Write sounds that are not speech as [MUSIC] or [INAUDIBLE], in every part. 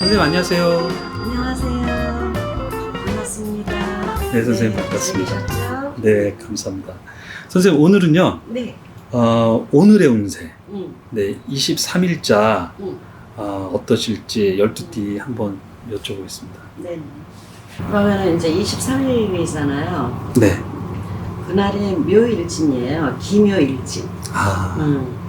선생님 안녕하세요. 안녕하세요. 반갑습니다. 네, 선생님 네, 반갑습니다. 잘? 네, 감사합니다. 선생님 오늘은요. 네. 어, 오늘의 운세. 응, 네, 23일자 응. 어, 어떠실지 12띠 한번 여쭤보겠습니다. 네. 그러면 이제 23일이잖아요. 네. 그날이 묘일진이에요. 기묘일진. 아, 음.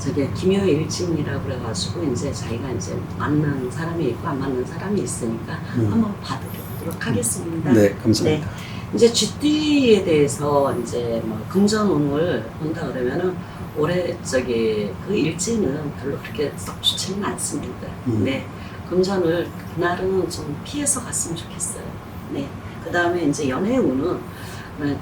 저게 기묘일진이라고 그래가지고 이제 자기가 이제 맞는 사람이 있고 안 맞는 사람이 있으니까 음. 한번 봐드리도록 하겠습니다. 네, 감사합니다. 이제 쥐띠에 대해서 이제 뭐 금전운을 본다 그러면은 올해 저기 그 일지는 별로 그렇게 썩 좋지는 않습니다. 음. 네, 금전을 그날은 좀 피해서 갔으면 좋겠어요. 네, 그 다음에 이제 연애운은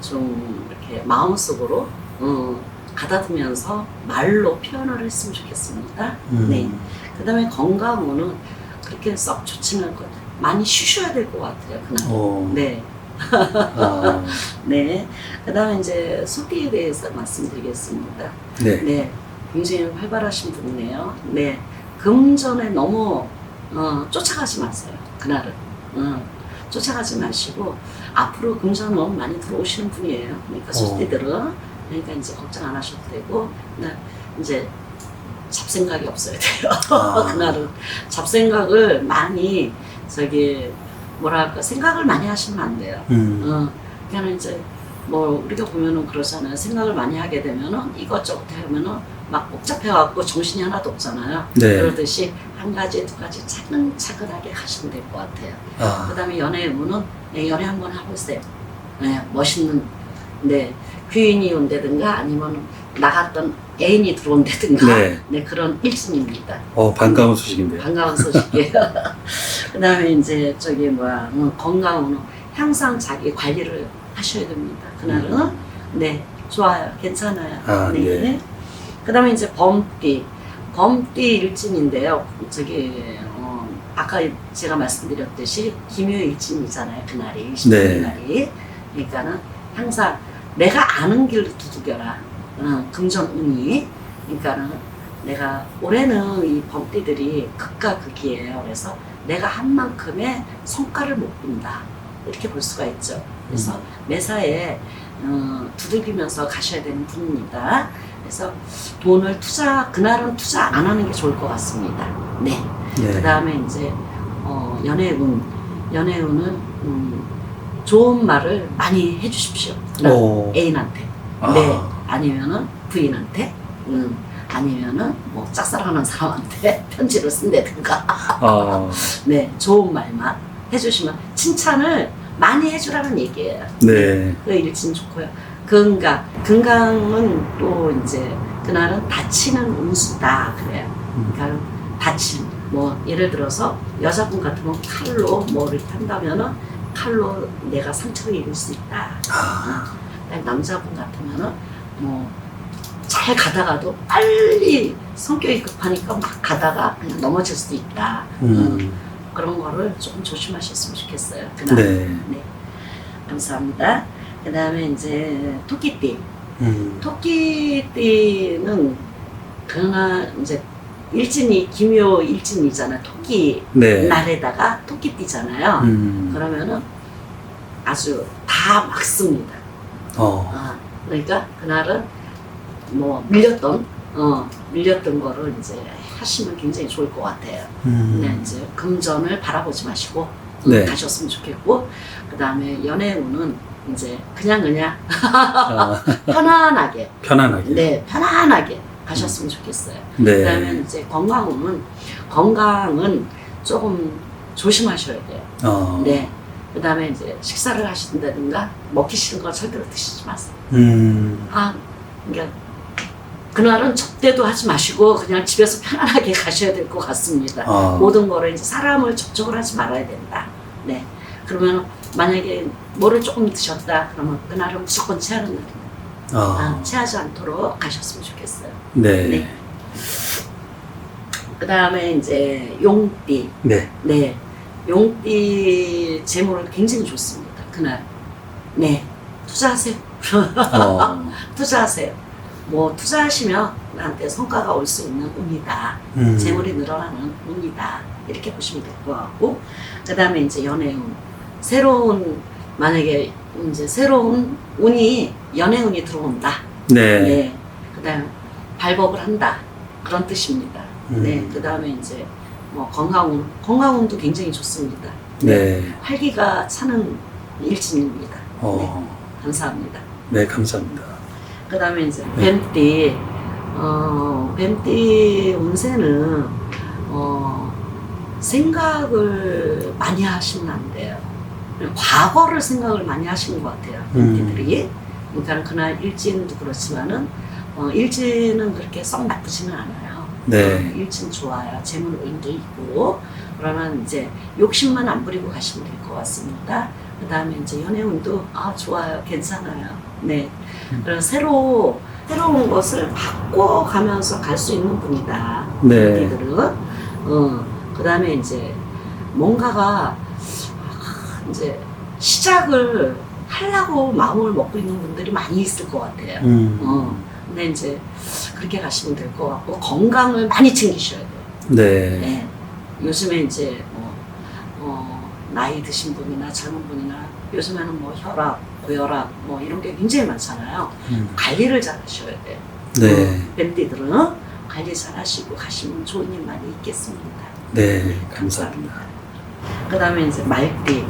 좀 이렇게 마음속으로 어, 가다듬면서 말로 표현을 했으면 좋겠습니다. 음. 네. 그 다음에 건강운은 그렇게 썩 좋지는 않고 많이 쉬셔야 될 것 같아요. 그날. 어, 네. 아, [LAUGHS] 네. 그 다음에 이제 소띠에 대해서 말씀드리겠습니다. 네. 네. 굉장히 활발하신 분이네요. 네. 금전에 너무, 어, 쫓아가지 마세요. 그날은. 어, 쫓아가지 마시고, 앞으로 금전 너무 많이 들어오시는 분이에요. 그러니까 소띠들은. 그러니까 이제 걱정 안 하셔도 되고, 그날 이제 잡생각이 없어야 돼요. 아. [LAUGHS] 그날은. 잡생각을 많이, 저기, 뭐랄까, 생각을 많이 하시면 안 돼요. 음. 어, 그냥 이제 뭐 우리가 보면은 그러잖아요. 생각을 많이 하게 되면은 이것저것 하면은 막 복잡해갖고 정신이 하나도 없잖아요. 네. 그러듯이 한 가지 두 가지 차근차근하게 가시면 될 것 같아요. 아, 그다음에 연애 운은 네, 연애 한번 해보세요. 네, 멋있는 네 귀인이 온다든가 아니면 나갔던 애인이 들어온다든가 네. 네, 그런 일진입니다. 어, 반가운 소식인데요. 반가운 소식이에요. [LAUGHS] 그다음에 이제 저기 뭐야 음, 건강은 항상 자기 관리를 하셔야 됩니다. 그날은 네 좋아요, 괜찮아요. 음. 아, 네. 예. 그다음에 이제 범띠 범띠 일진인데요. 저기 어, 아까 제가 말씀드렸듯이 기묘일진이잖아요. 그날이 20일 네. 날이 그러니까는 항상 내가 아는 길로 두들겨라. 어, 금전운이 그러니까는 내가 올해는 이 범띠들이 극과 극이에요. 그래서 내가 한 만큼의 성과를 못 본다. 이렇게 볼 수가 있죠. 그래서 매사에 어, 두들기면서 가셔야 되는 분입니다. 그래서 돈을 투자 그날은 투자 안 하는 게 좋을 것 같습니다. 네. 그 네. 다음에 이제 어, 연애운 연애운은 음, 좋은 말을 많이 해주십시오. 그날 오. 애인한테. 아, 네. 아니면은 부인한테. 음. 아니면은 뭐 짝사랑하는 사람한테 [LAUGHS] 편지를 쓴다든가. 아, [LAUGHS] 네. 좋은 말만 해주시면 칭찬을 많이 해주라는 얘기예요. 네. 그 일진 좋고요. 건강. 건강은 또 이제 그날은 다치는 운수다. 그래요. 음. 그러니까 다친. 뭐 예를 들어서 여자분 같으면 칼로 뭐를 한다면은 칼로 내가 상처를 입을 수 있다. 아, 남자분 같으면은 뭐 잘 가다가도 빨리 성격이 급하니까 막 가다가 그냥 넘어질 수도 있다. 음. 그런 거를 조금 조심하셨으면 좋겠어요. 그날. 네. 네. 감사합니다. 그 다음에 이제 토끼띠. 음. 토끼띠는 그날 이제 일진이 기묘 일진이잖아. 토끼 네. 날에다가 토끼띠잖아요. 음. 그러면은 아주 다 막습니다. 어. 아, 그러니까 그날은 뭐 밀렸던 어 밀렸던 거를 이제 하시면 굉장히 좋을 것 같아요. 음. 네, 이제 금전을 바라보지 마시고 네. 가셨으면 좋겠고 그 다음에 연애운은 이제 그냥 그냥 아, [LAUGHS] 편안하게 편안하게. 네 편안하게 가셨으면 좋겠어요. 네. 그다음에 이제 건강운은 건강은 조금 조심하셔야 돼요. 어. 네. 그 다음에 이제 식사를 하신다든가 먹기 싫은 거 절대로 드시지 마세요. 음. 아, 그러니까 그날은 접대도 하지 마시고 그냥 집에서 편안하게 [LAUGHS] 가셔야 될 것 같습니다. 아. 모든 거를 이제 사람을 접촉을 하지 말아야 된다. 네. 그러면 만약에 뭐를 조금 드셨다 그러면 그날은 무조건 체하는 날. 아, 아. 체하지 않도록 가셨으면 좋겠어요. 네. 네. 그 다음에 이제 용띠. 네. 네. 용띠 재물은 굉장히 좋습니다. 그날. 네. 투자하세요. 어. [LAUGHS] 투자하세요. 뭐 투자하시면 나한테 성과가 올 수 있는 운이다. 음. 재물이 늘어나는 운이다. 이렇게 보시면 될 것 같고, 그 다음에 이제 연애운. 새로운, 만약에 이제 새로운 운이, 연애운이 들어온다. 네. 네. 그 다음, 발법을 한다. 그런 뜻입니다. 음. 네. 그 다음에 이제 뭐 건강운. 건강운도 굉장히 좋습니다. 네. 활기가 차는 일진입니다. 어. 감사합니다. 네, 감사합니다. 그 다음에 이제 네. 뱀띠, 어, 뱀띠 운세는, 어, 생각을 많이 하시면 안 돼요. 과거를 생각을 많이 하시는 것 같아요. 음. 뱀띠들이. 그러니까 그날 일진도 그렇지만은, 어, 일진은 그렇게 썩 나쁘지는 않아요. 네. 어, 일진 좋아요. 재물 운도 있고. 그러나 이제 욕심만 안 부리고 가시면 될 것 같습니다. 그 다음에 이제 연애 운도, 아, 좋아요. 괜찮아요. 네. 음. 그래서 새로, 새로운 것을 바꿔가면서 갈 수 있는 분이다. 네. 이들은. 어, 그 다음에 이제 뭔가가 아, 이제 시작을 하려고 마음을 먹고 있는 분들이 많이 있을 것 같아요. 음. 어, 근데 이제 그렇게 가시면 될 것 같고 건강을 많이 챙기셔야 돼요. 네. 네. 요즘에 이제 뭐 어, 나이 드신 분이나 젊은 분이나 요즘에는 뭐 혈압, 고혈압 뭐 이런 게 굉장히 많잖아요. 음. 관리를 잘 하셔야 돼요. 네. 어, 뱀띠들은 관리 잘 하시고 가시면 좋은 일 많이 있겠습니다. 네, 감사합니다. 그 다음에 이제 말띠.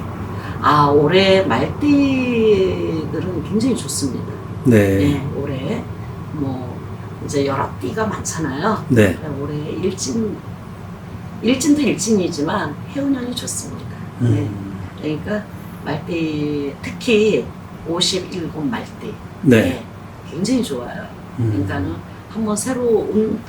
아, 올해 말띠들은 굉장히 좋습니다. 네. 네, 올해 뭐 이제 여러 띠가 많잖아요. 네. 올해 일진 일진도 일진이지만 해운년이 좋습니다. 네, 음. 그러니까 말띠 특히 57 말띠 네. 네, 굉장히 좋아요. 음. 그러니까는 한번 새로운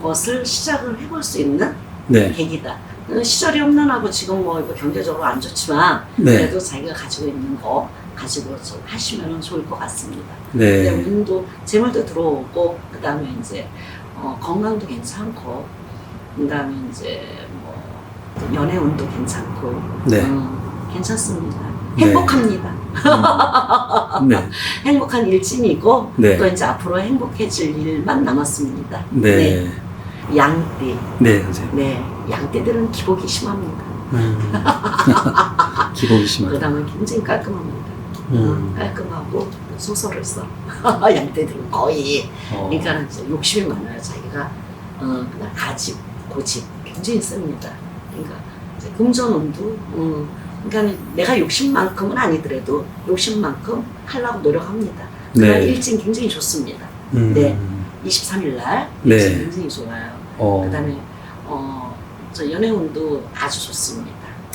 것을 시작을 해볼 수 있는 네. 계기다. 어, 시절이 험난하고 지금 뭐 경제적으로 안 좋지만 네. 그래도 자기가 가지고 있는 거 가지고 좀 하시면 좋을 것 같습니다. 근데 네. 운도 재물도 들어오고 그다음에 이제 어, 건강도 괜찮고 그다음에 이제 뭐 연애 운도 괜찮고 네. 음, 괜찮습니다. 네. 행복합니다. 음. 네. [LAUGHS] 행복한 일진이고 네. 또 이제 앞으로 행복해질 일만 남았습니다. 네. 양띠. 네, 선생님. 네. 양띠들은 기복이 심합니다. 음. [LAUGHS] 기복이 심하다. 그다음에 굉장히 깔끔합니다. 음. 어, 깔끔하고 소설을 써. [LAUGHS] 양떼들은 거의. 어. 그러니까 욕심이 많아요. 자기가 어, 그냥 가집, 고집 굉장히 셉니다. 그러니까 금전운도 어, 그러니까 내가 욕심만큼은 아니더라도 욕심만큼 하려고 노력합니다. 그날 네. 일진 굉장히 좋습니다. 음. 네. 23일 날 네. 일진 굉장히 좋아요. 어. 그다음에 어, 저 연애운도 아주 좋습니다.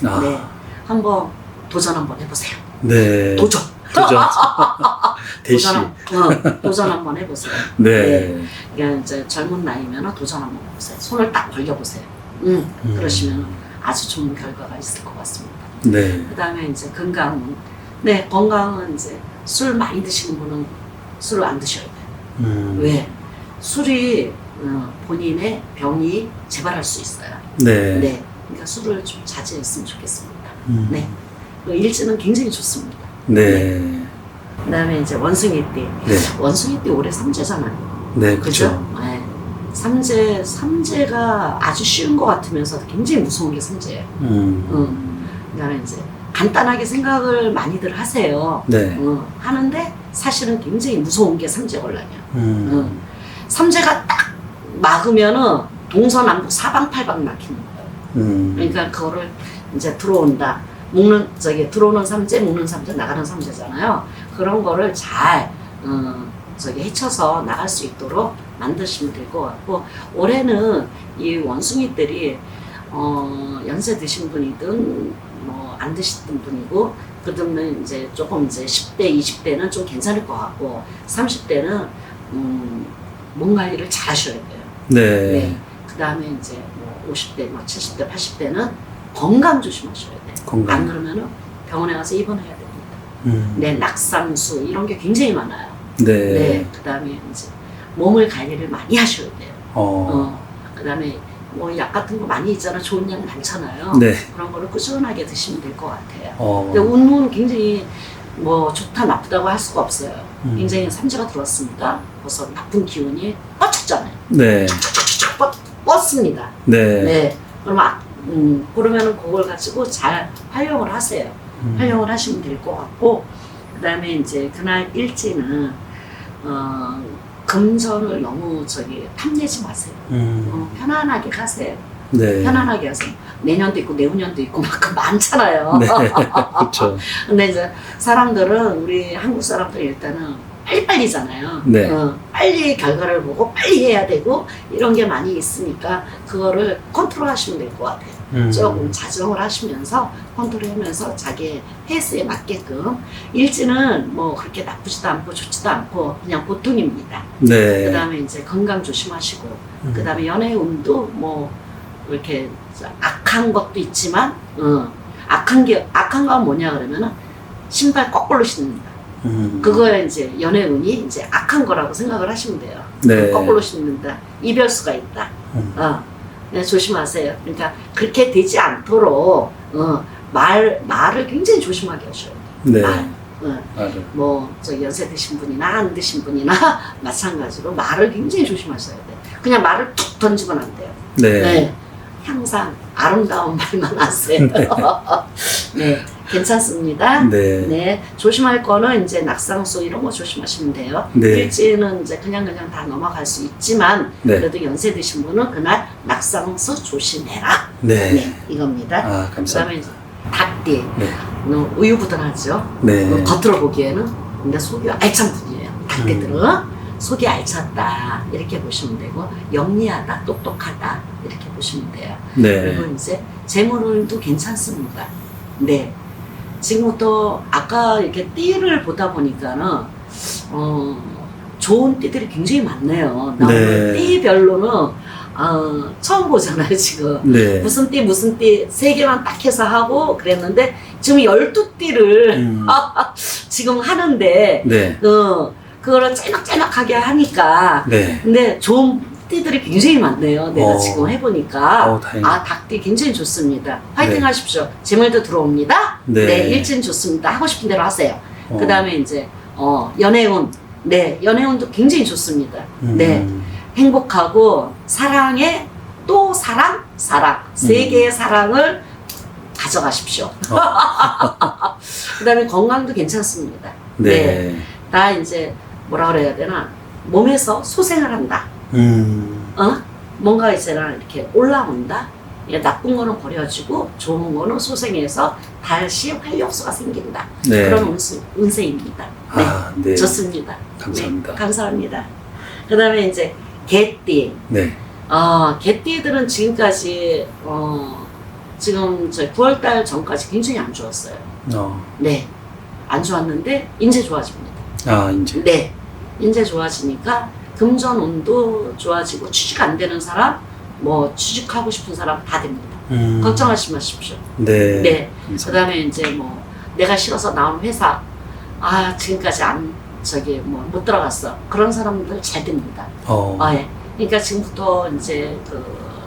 아. 네. 한번 도전 한번 해보세요. 네. 도전. 도전. [LAUGHS] 대시. 도전, 한- 어, 도전 한번 해보세요. [LAUGHS] 네. 그러니까 이제 젊은 나이면 도전 한번 해보세요. 손을 딱 벌려보세요. 음, 음. 그러시면 아주 좋은 결과가 있을 것 같습니다. 네. 그 다음에 이제 건강은, 네, 건강은 이제 술 많이 드시는 분은 술을 안 드셔야 돼요. 음. 왜? 술이 어, 본인의 병이 재발할 수 있어요. 네. 네. 그러니까 술을 좀 자제했으면 좋겠습니다. 음. 네. 그 일지는 굉장히 좋습니다. 네. 그 다음에 이제 원숭이 띠. 네. 원숭이 띠 올해 삼재잖아요. 네. 그죠? 그렇죠. 네. 삼재, 삼재가 아주 쉬운 것 같으면서 굉장히 무서운 게 삼재예요. 음. 응. 그다음에 이제 간단하게 생각을 많이들 하세요. 네. 응. 하는데 사실은 굉장히 무서운 게 삼재 걸라냐. 음. 응. 삼재가 딱 막으면은 동서남북 사방팔방 막히는 거예요. 음. 그러니까 그거를 이제 들어온다. 먹는 저기 들어오는 삼재, 먹는 삼재, 나가는 삼재잖아요. 그런 거를 잘 어, 저기 헤쳐서 나갈 수 있도록 만드시면 될 것 같고 올해는 이 원숭이들이 어, 연세 드신 분이든 뭐 안 드시던 분이고 그들은 이제 조금 이제 10대, 20대는 좀 괜찮을 것 같고 30대는 음, 몸 관리를 잘 하셔야 돼요. 네. 네. 그 다음에 이제 뭐 50대, 뭐 70대, 80대는 건강 조심하셔야 돼요. 안 건강. 그러면은 병원에 가서 입원해야 됩니다. 음. 네, 낙상수 이런 게 굉장히 많아요. 네. 네. 그 다음에 이제 몸을 관리를 많이 하셔야 돼요. 어. 어. 그 다음에 뭐 약 같은 거 많이 있잖아. 좋은 약 많잖아요. 네. 그런 거를 꾸준하게 드시면 될 것 같아요. 어. 근데 운은 굉장히 뭐 좋다 나쁘다고 할 수가 없어요. 음. 굉장히 삼재가 들어왔습니다. 벌써 나쁜 기운이 뻗쳤잖아요. 네. 뻗습니다. 네. 네. 그럼 아, 음, 그러면은 그걸 가지고 잘 활용을 하세요. 음. 활용을 하시면 될 것 같고 그다음에 이제 그날 일지는 어, 금전을 너무 저기 탐내지 마세요. 음. 어, 편안하게 가세요. 네. 편안하게 하세요. 내년도 있고 내후년도 있고 막그 많잖아요. 네. [LAUGHS] 그렇죠. [LAUGHS] 근데 이제 사람들은 우리 한국 사람들 일단은 빨리빨리잖아요. 네. 어, 빨리 결과를 보고 빨리 해야 되고 이런 게 많이 있으니까 그거를 컨트롤하시면 될 것 같아요. 음. 조금 자정을 하시면서 컨트롤하면서 자기 페이스에 맞게끔 일지는 뭐 그렇게 나쁘지도 않고 좋지도 않고 그냥 보통입니다. 네. 그다음에 이제 건강 조심하시고 음. 그다음에 연애 운도 뭐 이렇게 악한 것도 있지만 어, 악한 게 악한 건 뭐냐 그러면은 신발 거꾸로 신는다. 음. 그거에 이제 연애 운이 이제 악한 거라고 생각을 하시면 돼요. 네. 거꾸로 신는다. 이별수가 있다. 음. 어, 네, 조심하세요. 그러니까 그렇게 되지 않도록 어, 말 말을 굉장히 조심하게 하셔야 돼요. 네. 말. 어, 맞아요. 뭐 저 연세 드신 분이나 안 드신 분이나 [LAUGHS] 마찬가지로 말을 굉장히 조심하셔야 돼요. 그냥 말을 툭 던지면 안 돼요. 네. 네. 항상 아름다운 [LAUGHS] 말만 하세요. 네, [LAUGHS] 괜찮습니다. 네. 네, 조심할 거는 이제 낙상수 이런 거 조심하시면 돼요. 네. 일지는 이제 그냥 그냥 다 넘어갈 수 있지만 네. 그래도 연세 드신 분은 그날 낙상수 조심해라. 네. 네, 이겁니다. 아, 그다음에 감사합니다. 이제 닭띠, 네. 어, 우유부단하죠. 네. 어, 겉으로 보기에는 근데 속이 알찬 분이에요. 닭띠들은 음. 속이 알찼다 이렇게 보시면 되고 영리하다, 똑똑하다 이렇게 보시면 돼요. 네. 그리고 이제 재물운도 괜찮습니다. 네. 지금부터 아까 이렇게 띠를 보다 보니까는 어 좋은 띠들이 굉장히 많네요. 나 네. 띠별로는 어 처음 보잖아요 지금. 네. 무슨 띠 무슨 띠 세 개만 딱 해서 하고 그랬는데 지금 열두 띠를 음. [LAUGHS] 지금 하는데 네. 어 그거를 짤막짤막하게 하니까 네. 근데 좋은 띠들이 굉장히 많네요. 내가 어. 지금 해보니까. 어, 다행이다. 아, 닭띠 굉장히 좋습니다. 화이팅 네. 하십시오. 재물도 들어옵니다. 네. 네. 일진 좋습니다. 하고 싶은 대로 하세요. 어. 그 다음에 이제, 어, 연애운. 네, 연애운도 굉장히 좋습니다. 음. 네. 행복하고, 사랑에 또 사랑, 사랑. 세 음. 개의 사랑을 가져가십시오. [LAUGHS] 그 다음에 건강도 괜찮습니다. 네. 나 이제, 뭐라 그래야 되나. 몸에서 소생을 한다. 음. 어? 뭔가 있잖아 이렇게 올라온다. 이게 나쁜 거는 버려지고 좋은 거는 소생해서 다시 활력소가 생긴다. 네. 그런 운세, 운세입니다. 네, 아, 네. 좋습니다. 감사합니다. 네, 감사합니다. 그 다음에 이제 개띠. 네. 어, 개띠들은 지금까지 어, 지금 저 9월달 전까지 굉장히 안 좋았어요. 어. 네, 안 좋았는데 이제 좋아집니다. 아, 이제. 네, 이제 좋아지니까 금전 운도 좋아지고 취직 안 되는 사람, 뭐 취직하고 싶은 사람 다 됩니다. 음. 걱정하지 마십시오. 네. 네. 감사합니다. 그다음에 이제 뭐 내가 싫어서 나온 회사, 아 지금까지 안 저기 뭐 못 들어갔어. 그런 사람들 잘 됩니다. 어. 아 예. 그러니까 지금부터 이제 그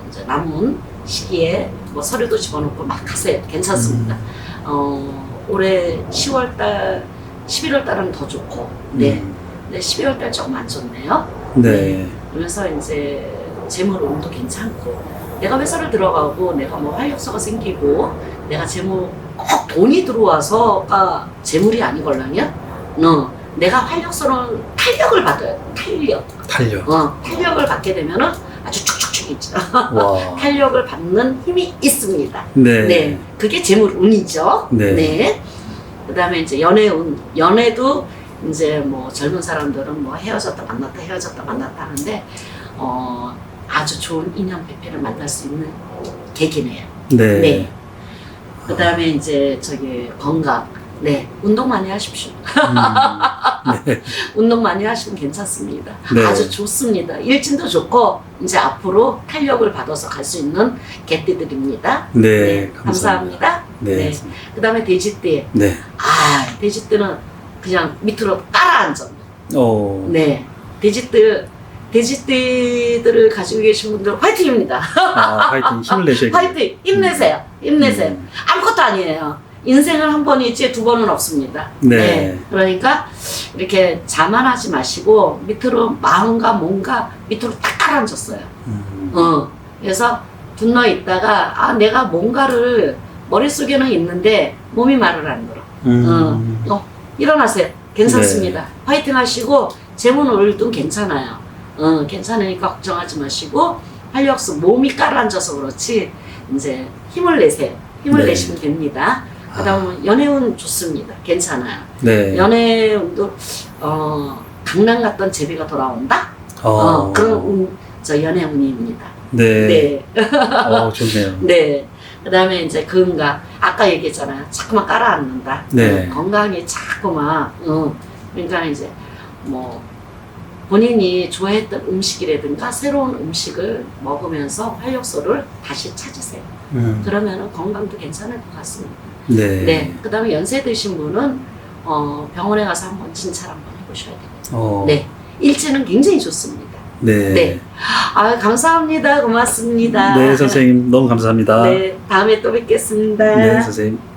이제 남은 시기에 뭐 서류도 집어넣고 막 하세요. 괜찮습니다. 음. 어 올해 10월 달, 11월 달은 더 좋고, 네. 음. 네 12월 달 조금 안 좋네요. 네. 그러면서 이제 재물 운도 괜찮고 내가 회사를 들어가고 내가 뭐 활력소가 생기고 내가 재물 꼭 돈이 들어와서가 재물이 아니걸랑요. 어, 내가 활력소는 탄력을 받아요. 탄력. 탄력. 어, 탄력을 받게 되면은 아주 축축축 있죠. 와. [LAUGHS] 탄력을 받는 힘이 있습니다. 네. 네, 그게 재물 운이죠. 네. 그다음에 이제 연애 운, 연애도 이제 뭐 젊은 사람들은 뭐 헤어졌다 만났다 헤어졌다 만났다 하는데 어 아주 좋은 인연 배필을 만날 수 있는 계기네요. 네. 네. 그 다음에 이제 저기 건강. 네, 운동 많이 하십시오. 음. 네. [LAUGHS] 운동 많이 하시면 괜찮습니다. 네. 아주 좋습니다. 일진도 좋고 이제 앞으로 탄력을 받아서 갈 수 있는 개띠들입니다. 네. 감사합니다. 감사합니다. 네. 네. 그 다음에 돼지띠. 네. 아, 돼지띠는 그냥 밑으로 깔아앉아. 어. 네. 돼지띠, 돼지띠들을 가지고 계신 분들 화이팅입니다. 아, 파이팅 힘을 [LAUGHS] 내셔야겠네요. 화이팅! 힘내세요. 힘내세요. 음. 아무것도 아니에요. 인생을 한 번이지 두 번은 없습니다. 네. 그러니까 이렇게 자만하지 마시고 밑으로 마음과 몸과 밑으로 딱 깔아앉았어요. 음. 어, 그래서 분노 있다가 아 내가 뭔가를 머릿속에는 있는데 몸이 말을 안 들어. 음. 어, 일어나세요. 괜찮습니다. 화이팅 하시고 재문 오일도 괜찮아요. 어, 괜찮으니까 걱정하지 마시고 활력소 몸이 깔아앉아서 그렇지 이제 힘을 내세요. 힘을 네. 내시면 됩니다. 그다음에 연애운 좋습니다. 괜찮아요. 네. 연애운도 어, 강남 갔던 제비가 돌아온다. 어. 어, 그런 운, 저 연애운입니다. 네. 네. 어, 좋네요. [LAUGHS] 네. 그 다음에 이제 건강. 아까 얘기했잖아요. 자꾸만 깔아앉는다. 네. 어, 건강이 자꾸만. 어, 그러니까 이제 뭐 본인이 좋아했던 음식이라든가 새로운 음식을 먹으면서 활력소를 다시 찾으세요. 음. 그러면 건강도 괜찮을 것 같습니다. 네. 네. 그 다음에 연세 드신 분은 어, 병원에 가서 한번 진찰 한번 해보셔야 돼요. 어. 네. 일지는 굉장히 좋습니다. 네. 네. 아, 감사합니다. 고맙습니다. 네, 선생님 너무 감사합니다. 네, 다음에 또 뵙겠습니다. 네, 선생님.